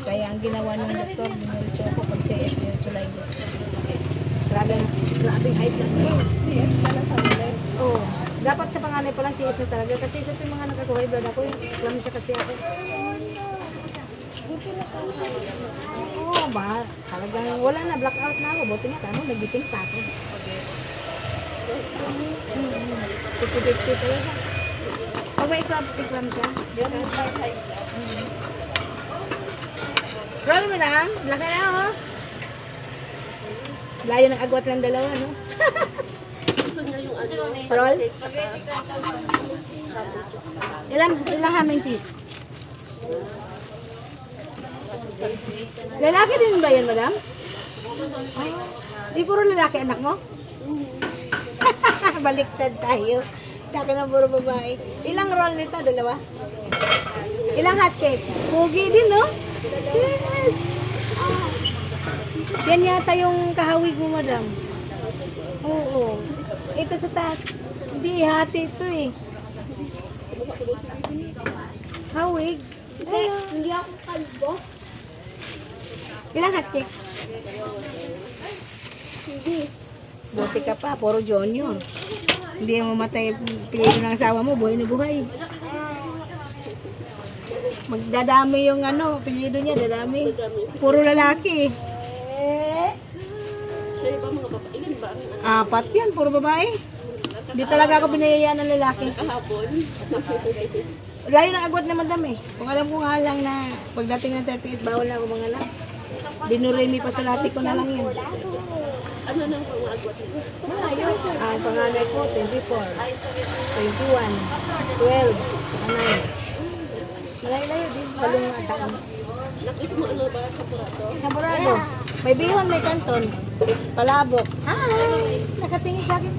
Kaya ang ginawa ng doktor, dinuritso ako pag CS, dinuritso lang yun. Grabe, grabing height lang yun. Yes, pala sa ulit. Oo. Dapat sa panganay pa lang CS na talaga. Kasi sa tuwing mga nagkakuhay blood ako, lang siya kasi ako. Buti na. Oo, ba? Talagang wala na, blackout na ako. Buti nga, kamo, nagising pa ako. Tipid-tipid talaga. Pag may iklam, iklam siya. Yan ang high Roll mo na, laki na oh. Layo ng agwat ng dalawa, no? Roll? Ilang, ilang ham and cheese? Lalaki din ba yan, madam? Di puro lalaki anak mo? Baliktad tayo. Sa akin ang puro babae. Ilang roll nito? Dalawa? Ilang hot cake? Pugi din, no? Yan yata yung kahawig mo, madam. Oo. Ito sa taas. Hindi, hati ito eh. Hawig? Hindi, hindi ako kalbo. Ilang cake? Hindi. Buti ka pa, puro John yun. Hindi mo matay piliin ng asawa mo, buhay na buhay. Magdadami yung ano, apelyido niya, dadami. Puro lalaki. Siya ba mga babae? Ilan ba ang Apat yan, puro babae. Di talaga ako binayayaan ng lalaki. kahapon? Layo ng agwat na madam eh. Kung alam ko nga lang na pagdating ng 38, bawal na ako mga anak. Dinuremi pa sa lati ko na lang yun. Ano nang pangagwat mo? Ang panganay ko, 24, 21, 12, 9. Malayo-layo din, balong nga taon. Nakis mo ano ba sa purato? Namorado. May bihon, may kanton. Palabok. Hi! Nakatingin sa akin.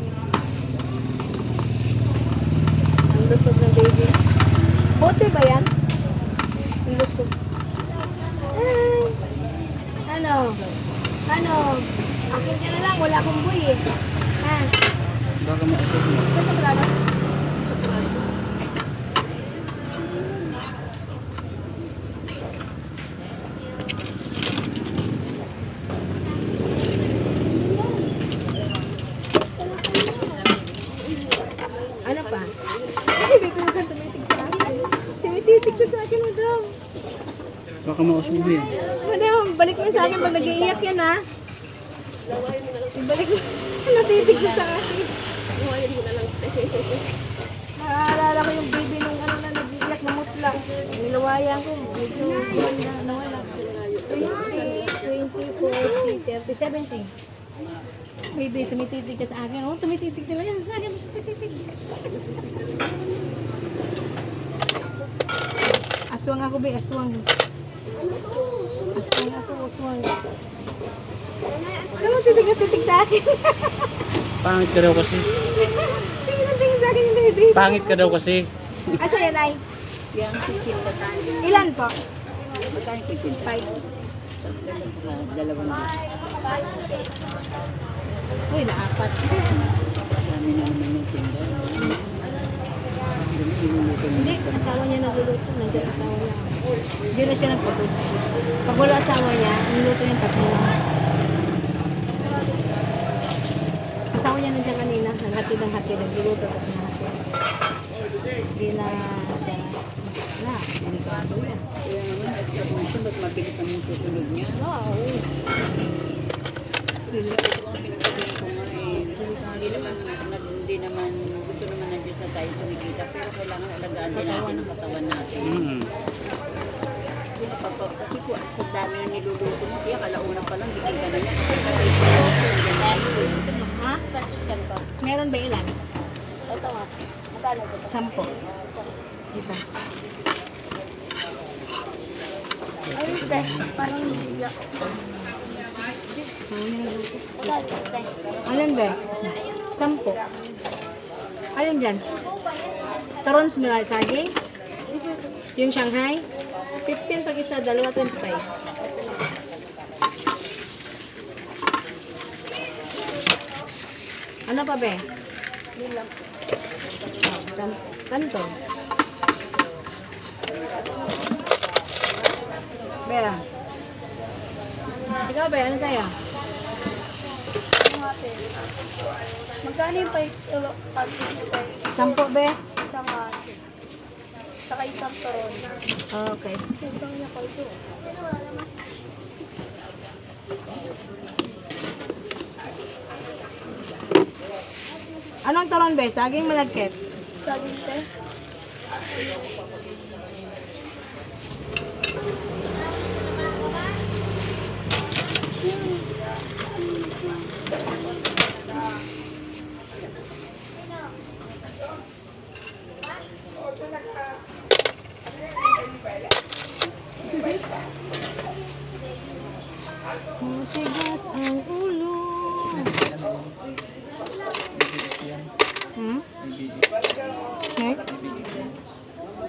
Ang lusog ng baby. Bote ba yan? Ang lusog. Hi! Ano? Ano? Akin ka na lang, wala akong buhay eh. Ha? Baka maikot mo. Sa chocolate? Ano pa? Pinusan tumitig sa akin. Tumititig siya sa akin, madam. Baka mausog mo yan. Madam, balik mo sa akin pag nag-iiyak yan, ha? Ibalik mo. Natitig siya sa akin. Iwayan mo na lang. Naalala ko yung baby nung ano na nag-iiyak na mutla. Nilawayan ko, medyo na nawala. 20, 20, 40, 30, 70. Baby, tumititig ka sa akin. Oh, tumititig talaga sa akin. Tumititig. Aswang ako, be. Aswang. Aswang ako, aswang. Ano mo titig na titig sa akin? Pangit ka daw kasi. tingin na tingin sa akin yung baby. Pangit ka daw kasi. Asa yan ay? Ilan po? Five. Dalawang Uy, naapat. Kami na naman yung tinda. Hindi, asawa niya nagluluto. Nandiyan asawa niya. Hindi na siya nagpatuto. Pag wala asawa niya, niluto yung tatlo. Asawa niya nandiyan kanina. Naghatid ng hatid. Nagluluto tapos nahatid. Hindi na siya. Na, delikado yan. Kaya naman, explanation, ba't mabilis ang susunod niya? Eh. Hindi naman, hindi naman, gusto naman na Diyos na tayo kumikita, pero kailangan alagaan din natin ang katawan natin. Mm. Pag po. Kasi po, sa dami na niluluto mo, kaya kalauna pa lang, bigyan ka na niya. Kasi ko, ganyan. Ha? Meron ba ilan? Ito nga. Magkano po? Sampo. Isa. Ayun, te. Parang. Magkano, te? Alin ba? Sampo. Alin dyan? Tarons mula saging? Yung Shanghai? 15 pag isa, dalawa 25. Ano pa be? Kanto. Bea. Ikaw be, ano sa'yo? Magkano yung pay? Pag-ibig pay? Sampo be? Isang ate. Saka isang toron. Okay. Ito niya ko ito. Anong taron be? Saging malagkit? Saging, te. Matigas ang ulo. Hmm? Eh?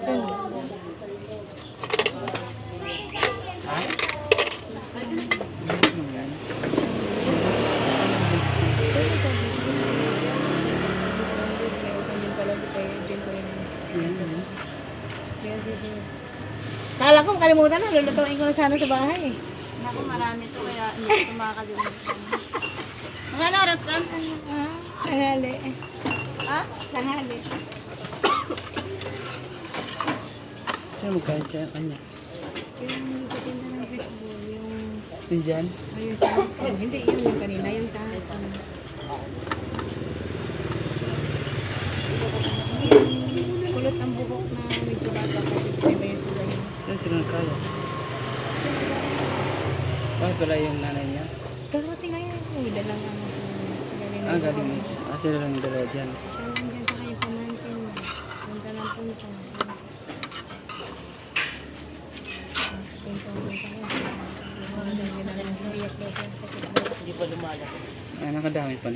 Sino? Kala ko kalimutan na, lulutuin ko na sana sa bahay eh. Naku, marami to kaya hindi ko makakalimutan. Mga ano oras ka? Ah, tanghali. Ha? Tanghali. Sino magkain siya kanya? Yung patinda ng fishbowl, yung... Yun dyan? Sa akin. Hindi, yun yung kanina, yung sa akin. Kulot ang buhok na medyo bata pa. Iba yung sila yun. Saan sila nagkaya? Bakit wala yung nanay niya? Karating nga yun. Dalang ano sa sa galing. Ah, galing niya. Ah, sila lang dalawa dyan. Siya lang dyan sa kanyang pamangkin. Punta ng punta. Hindi pa lumalabas. Ah, nakadami pa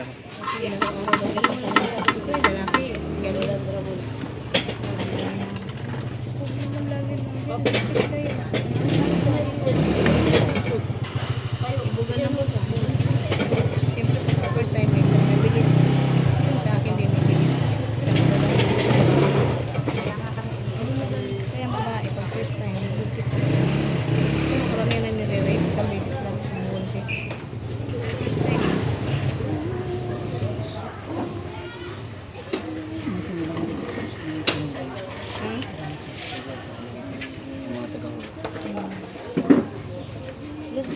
na. First time may mabilis. Yung sa akin din mabilis. Sa Kaya ang babae pag first time, mabilis talaga. Kaya karamihan na nire-rape, isang beses lang ang buntis. First time. Hmm? Mga taga Plus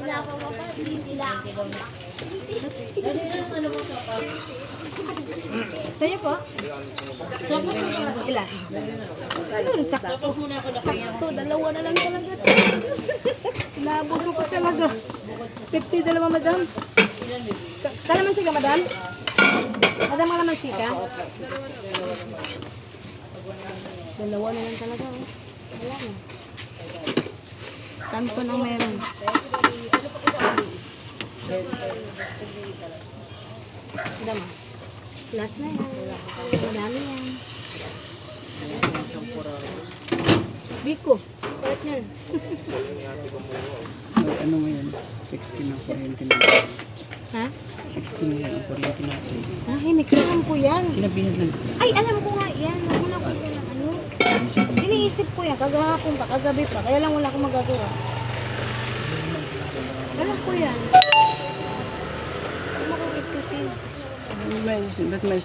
Pinapababa din sila. Dali lang ano mo sa pag Sa'yo po? Ilan? Ano, sakto. Sakto, dalawa na lang talaga. Labog ko pa talaga. 50 dalawa, madam. Ka- Kalamansi ka, madam? Madam, kalamansi ka? Dalawa na lang talaga. Oh. Wala na. Tanto nang meron. Madam, last na yan. Madami yan. Biko, partner. 100. Ay, ano mo yan? 16 ang kuryente natin. Ha? 16 yan ang kuryente natin. Ay, may alam ko yan. Sinabihan lang. Ay, alam ko nga yan. Huwag mo na ko ng ano. Iniisip ko yan. Kagahapon pa, kagabi pa. Kaya lang wala akong magagawa. Alam ko yan. Mo kong istisin. May, ba't may na